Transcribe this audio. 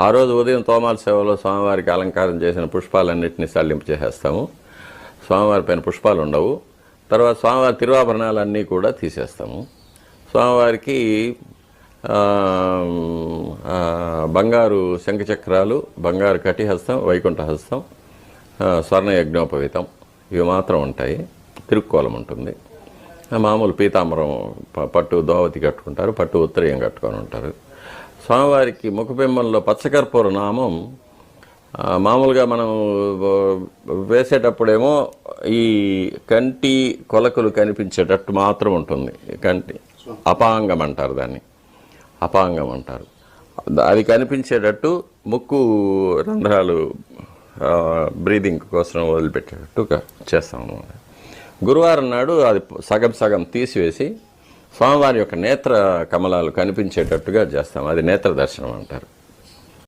ఆ రోజు ఉదయం తోమాల సేవలో స్వామివారికి అలంకారం చేసిన పుష్పాలన్నింటినీ సల్లింపు చేసేస్తాము. స్వామివారి పైన పుష్పాలు ఉండవు. తర్వాత స్వామివారి తిరువాభరణాలన్నీ కూడా తీసేస్తాము. స్వామివారికి బంగారు శంఖచక్రాలు బంగారు కటిహస్తం వైకుంఠహస్తం స్వర్ణ యజ్ఞోపవీతం ఇవి మాత్రం ఉంటాయి. తిరుక్కోలం ఉంటుంది. మామూలు పీతాంబరం పట్టు దోవతి కట్టుకుంటారు పట్టు ఉత్తరీయం కట్టుకొని ఉంటారు. స్వామివారికి ముఖబింబంలో పచ్చకర్పూర నామం మామూలుగా మనం వేసేటప్పుడేమో ఈ కంటి కొలకలు కనిపించేటట్టు మాత్రం ఉంటుంది. కంటి అపాంగం అంటారు దాన్ని. అపాంగం అంటారు. అది కనిపించేటట్టు ముక్కు రంధ్రాలు బ్రీదింగ్ కోసం వదిలిపెట్టేటట్టు చేస్తాం అన్నమాట. గురువారం నాడు అది సగం సగం తీసివేసి స్వామివారి యొక్క నేత్ర కమలాలు కనిపించేటట్టుగా చేస్తాం. అది నేత్ర దర్శనం అంటారు.